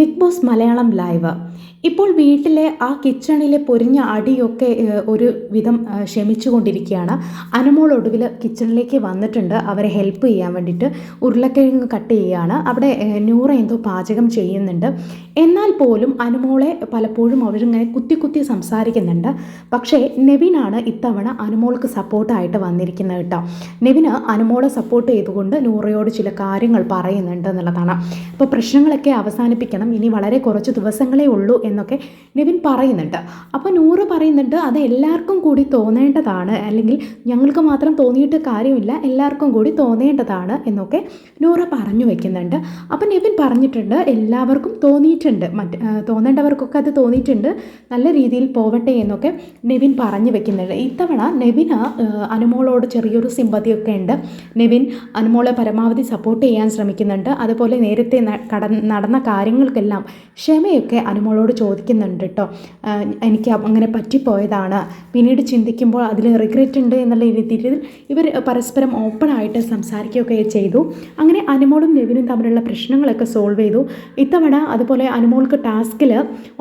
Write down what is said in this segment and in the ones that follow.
Big boss Malayalam live ഇപ്പോൾ വീട്ടിലെ ആ കിച്ചണിലെ പൊരിഞ്ഞ അടിയൊക്കെ ഒരു വിധം ക്ഷമിച്ചുകൊണ്ടിരിക്കുകയാണ് അനുമോൾ ഒടുവിൽ കിച്ചണിലേക്ക് വന്നിട്ടുണ്ട്. അവരെ ഹെൽപ്പ് ചെയ്യാൻ വേണ്ടിയിട്ട് ഉരുളക്കിഴങ്ങ് കട്ട് ചെയ്യുകയാണ്. അവിടെ നൂറ എന്തോ പാചകം ചെയ്യുന്നുണ്ട്. എന്നാൽ പോലും അനുമോളെ പലപ്പോഴും അവരിങ്ങനെ കുത്തി കുത്തി സംസാരിക്കുന്നുണ്ട്. പക്ഷേ നെവിനാണ് ഇത്തവണ അനുമോൾക്ക് സപ്പോർട്ടായിട്ട് വന്നിരിക്കുന്നത് കേട്ടോ. നെവിന് അനുമോളെ സപ്പോർട്ട് ചെയ്തുകൊണ്ട് നൂറയോട് ചില കാര്യങ്ങൾ പറയുന്നുണ്ട് എന്നുള്ളതാണ്. അപ്പോൾ പ്രശ്നങ്ങളൊക്കെ അവസാനിപ്പിക്കണം. ഇനി വളരെ കുറച്ച് ദിവസങ്ങളേ ഉള്ളൂ എന്നൊക്കെ നിവിൻ പറയുന്നുണ്ട്. അപ്പോൾ നൂറ് പറയുന്നുണ്ട് അത് എല്ലാവർക്കും കൂടി തോന്നേണ്ടതാണ്. അല്ലെങ്കിൽ ഞങ്ങൾക്ക് മാത്രം തോന്നിയിട്ട് കാര്യമില്ല എല്ലാവർക്കും കൂടി തോന്നേണ്ടതാണ് എന്നൊക്കെ നൂറ പറഞ്ഞു വെക്കുന്നുണ്ട്. അപ്പോൾ നിവിൻ പറഞ്ഞിട്ടുണ്ട് എല്ലാവർക്കും തോന്നിയിട്ടുണ്ട്. മറ്റ് തോന്നേണ്ടവർക്കൊക്കെ അത് തോന്നിയിട്ടുണ്ട്. നല്ല രീതിയിൽ പോവട്ടെ എന്നൊക്കെ നെവിൻ പറഞ്ഞു വെക്കുന്നുണ്ട്. ഇത്തവണ നെവിന് അനുമോളോട് ചെറിയൊരു സിമ്പതിയൊക്കെ ഉണ്ട്. നെവിൻ അനുമോളെ പരമാവധി സപ്പോർട്ട് ചെയ്യാൻ ശ്രമിക്കുന്നുണ്ട്. അതുപോലെ നേരത്തെ നടന്ന നടന്ന കാര്യങ്ങൾക്കെല്ലാം ക്ഷമയൊക്കെ അനുമോളോട് ചോദിക്കുന്നുണ്ട് കേട്ടോ. എനിക്ക് അങ്ങനെ പറ്റിപ്പോയതാണ്. പിന്നീട് ചിന്തിക്കുമ്പോൾ അതിൽ റിഗ്രറ്റ് ഉണ്ട് എന്നുള്ള രീതിയിൽ ഇവർ പരസ്പരം ഓപ്പൺ ആയിട്ട് സംസാരിക്കുകയൊക്കെ ചെയ്തു. അങ്ങനെ അനുമോളും നെവിനും തമ്മിലുള്ള പ്രശ്നങ്ങളൊക്കെ സോൾവ് ചെയ്തു. ഇത്തവണ അതുപോലെ അനുമോൾക്ക് ടാസ്കിൽ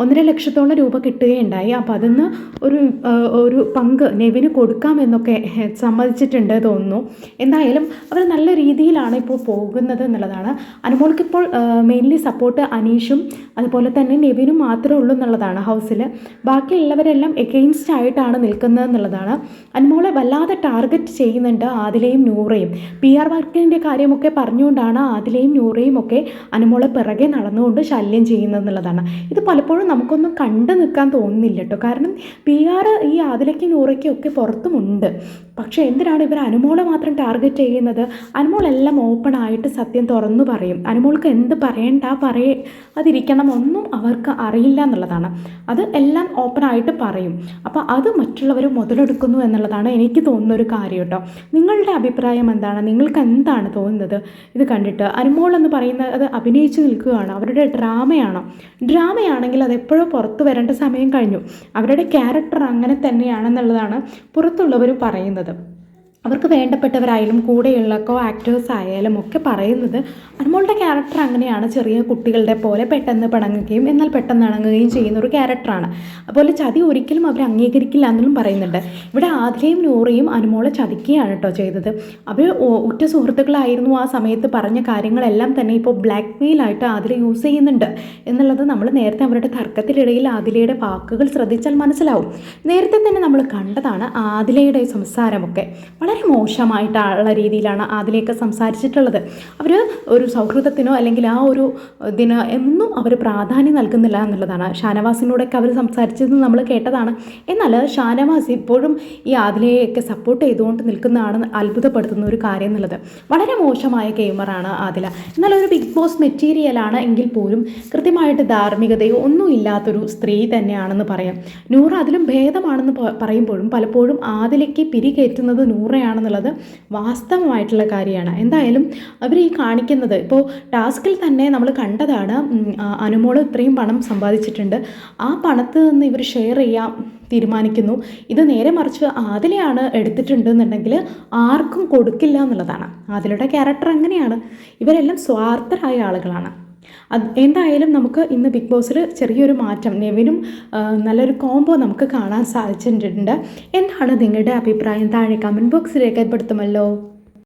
ഒന്നര ലക്ഷത്തോളം രൂപ കിട്ടുകയുണ്ടായി. അപ്പോൾ അതിന്ന് ഒരു ഒരു പങ്ക് നെവിന് കൊടുക്കാമെന്നൊക്കെ സമ്മതിച്ചിട്ടുണ്ട് തോന്നുന്നു. എന്തായാലും അവർ നല്ല രീതിയിലാണ് ഇപ്പോൾ പോകുന്നത് എന്നുള്ളതാണ്. അനുമോൾക്ക് ഇപ്പോൾ മെയിൻലി സപ്പോർട്ട് അനീഷും അതുപോലെ തന്നെ നെവിനും മാത്രമേ ഉള്ളൂ എന്നുള്ളതാണ് ഹൗസിൽ. ബാക്കിയുള്ളവരെല്ലാം എഗെയിൻസ്റ്റ് ആയിട്ടാണ് നിൽക്കുന്നത് എന്നുള്ളതാണ്. അനുമോളെ വല്ലാതെ ടാർഗറ്റ് ചെയ്യുന്നുണ്ട് ആദിലയും നൂറയും. പി ആർ വർക്കിന്റെ കാര്യമൊക്കെ പറഞ്ഞുകൊണ്ടാണ് ആദിലയും നൂറയും ഒക്കെ അനുമോളെ പിറകെ നടന്നുകൊണ്ട് ശല്യം ചെയ്യുന്നത് എന്നുള്ളതാണ്. ഇത് പലപ്പോഴും നമുക്കൊന്നും കണ്ടു നിൽക്കാൻ തോന്നുന്നില്ല കേട്ടോ. കാരണം പി ആർ ഈ ആദിലയ്ക്കും നൂറയ്ക്കും ഒക്കെ പുറത്തുമുണ്ട്. പക്ഷേ എന്തിനാണ് ഇവർ അനുമോളെ മാത്രം ടാർഗറ്റ് ചെയ്യുന്നത്? അനുമോളെല്ലാം ഓപ്പൺ ആയിട്ട് സത്യം തുറന്നു പറയും. അനുമോൾക്ക് എന്ത് പറയണ്ട പറയ അതിരിക്കണം ഒന്നും അവർക്ക് അറിയില്ല എന്നുള്ളതാണ്. അത് എല്ലാം ഓപ്പൺ ആയിട്ട് പറയും. അപ്പോൾ അത് മറ്റുള്ളവർ മുതലെടുക്കുന്നു എന്നുള്ളതാണ് എനിക്ക് തോന്നുന്ന ഒരു കാര്യം കേട്ടോ. നിങ്ങളുടെ അഭിപ്രായം എന്താണ്? നിങ്ങൾക്ക് എന്താണ് തോന്നുന്നത്? ഇത് കണ്ടിട്ട് അനുമോൾ എന്ന് പറയുന്നത് അഭിനയിച്ചു നിൽക്കുകയാണ്. അവരുടെ ഡ്രാമയാണോ? ഡ്രാമയാണെങ്കിൽ അത് എപ്പോഴോ പുറത്ത് വരേണ്ട സമയം കഴിഞ്ഞു. അവരുടെ ക്യാരക്ടർ അങ്ങനെ തന്നെയാണെന്നുള്ളതാണ് പുറത്തുള്ളവർ പറയുന്നത്. അവർക്ക് വേണ്ടപ്പെട്ടവരായാലും കൂടെയുള്ള കോ ആക്ടേഴ്സ് ആയാലും ഒക്കെ പറയുന്നത് അനുമോളുടെ ക്യാരക്ടർ അങ്ങനെയാണ്. ചെറിയ കുട്ടികളുടെ പോലെ പെട്ടെന്ന് പിണങ്ങുകയും എന്നാൽ പെട്ടെന്ന് ഇണങ്ങുകയും ചെയ്യുന്ന ഒരു ക്യാരക്ടറാണ് അതുപോലെ ചതി ഒരിക്കലും അവർ അംഗീകരിക്കില്ല എന്നും പറയുന്നുണ്ട്. ഇവിടെ ആദിലയും നൂറയും അനുമോളെ ചതിക്കുകയാണ് കേട്ടോ ചെയ്തത്. അവർ ഉറ്റ സുഹൃത്തുക്കളായിരുന്നു ആ സമയത്ത് പറഞ്ഞ കാര്യങ്ങളെല്ലാം തന്നെ ഇപ്പോൾ ബ്ലാക്ക് മെയിലായിട്ട് ആതിര യൂസ് ചെയ്യുന്നുണ്ട്. എന്നുള്ളത് നമ്മൾ നേരത്തെ അവരുടെ തർക്കത്തിനിടയിൽ ആതിലയുടെ വാക്കുകൾ ശ്രദ്ധിച്ചാൽ മനസ്സിലാവും. നേരത്തെ തന്നെ നമ്മൾ കണ്ടതാണ് ആതിലയുടെ സംസാരമൊക്കെ. വളരെ മോശമായിട്ടുള്ള രീതിയിലാണ് അതിലേക്ക് സംസാരിച്ചിട്ടുള്ളത്. അവർ ഒരു സൗഹൃദത്തിനോ അല്ലെങ്കിൽ ആ ഒരു ഇതിന് എന്നും അവർ പ്രാധാന്യം നൽകുന്നില്ല എന്നുള്ളതാണ്. ഷാനവാസിനോടൊക്കെ അവർ സംസാരിച്ചത് നമ്മൾ കേട്ടതാണ്. എന്നാൽ ഷാനവാസ് ഇപ്പോഴും ഈ ആദിലയെയൊക്കെ സപ്പോർട്ട് ചെയ്തുകൊണ്ട് നിൽക്കുന്നതാണ് അത്ഭുതപ്പെടുത്തുന്ന ഒരു കാര്യം എന്നുള്ളത്. വളരെ മോശമായ ഗെയിമറാണ് ആദില. എന്നാൽ ഒരു ബിഗ് ബോസ് മെറ്റീരിയലാണ് എങ്കിൽ പോലും കൃത്യമായിട്ട് ധാർമ്മികതയോ ഒന്നും ഇല്ലാത്തൊരു സ്ത്രീ തന്നെയാണെന്ന് പറയാം. നൂറ അതിലും ഭേദമാണെന്ന് പറയുമ്പോഴും പലപ്പോഴും ആദിലയ്ക്ക് പിരികേറ്റുന്നത് നൂറയാണെന്നുള്ളത് വാസ്തവമായിട്ടുള്ള കാര്യമാണ്. എന്തായാലും അവർ ഈ കാണിക്കുന്നത് ഇപ്പോൾ ടാസ്കിൽ തന്നെ നമ്മൾ കണ്ടതാണ് അനുമോൾ ഇത്രയും പണം സമ്പാദിച്ചിട്ടുണ്ട്. ആ പണത്ത് നിന്ന് ഇവർ ഷെയർ ചെയ്യാം തീരുമാനിക്കുന്നു. ഇത് നേരെ മറിച്ച് ആദിലെയാണ് എടുത്തിട്ടുണ്ട് എന്നുണ്ടെങ്കിൽ ആർക്കും കൊടുക്കില്ല എന്നുള്ളതാണ്. ആദിലയുടെ ക്യാരക്ടർ അങ്ങനെയാണ്. ഇവരെല്ലാം സ്വാർത്ഥരായ ആളുകളാണ്. അത് എന്തായാലും നമുക്ക് ഇന്ന് ബിഗ് ബോസിൽ ചെറിയൊരു മാറ്റം നെവിനും നല്ലൊരു കോംബോ നമുക്ക് കാണാൻ സാധിച്ചിട്ടുണ്ട്. എന്താണ് നിങ്ങളുടെ അഭിപ്രായം? താഴെ കമന്റ് ബോക്സിൽ രേഖപ്പെടുത്തുമല്ലോ.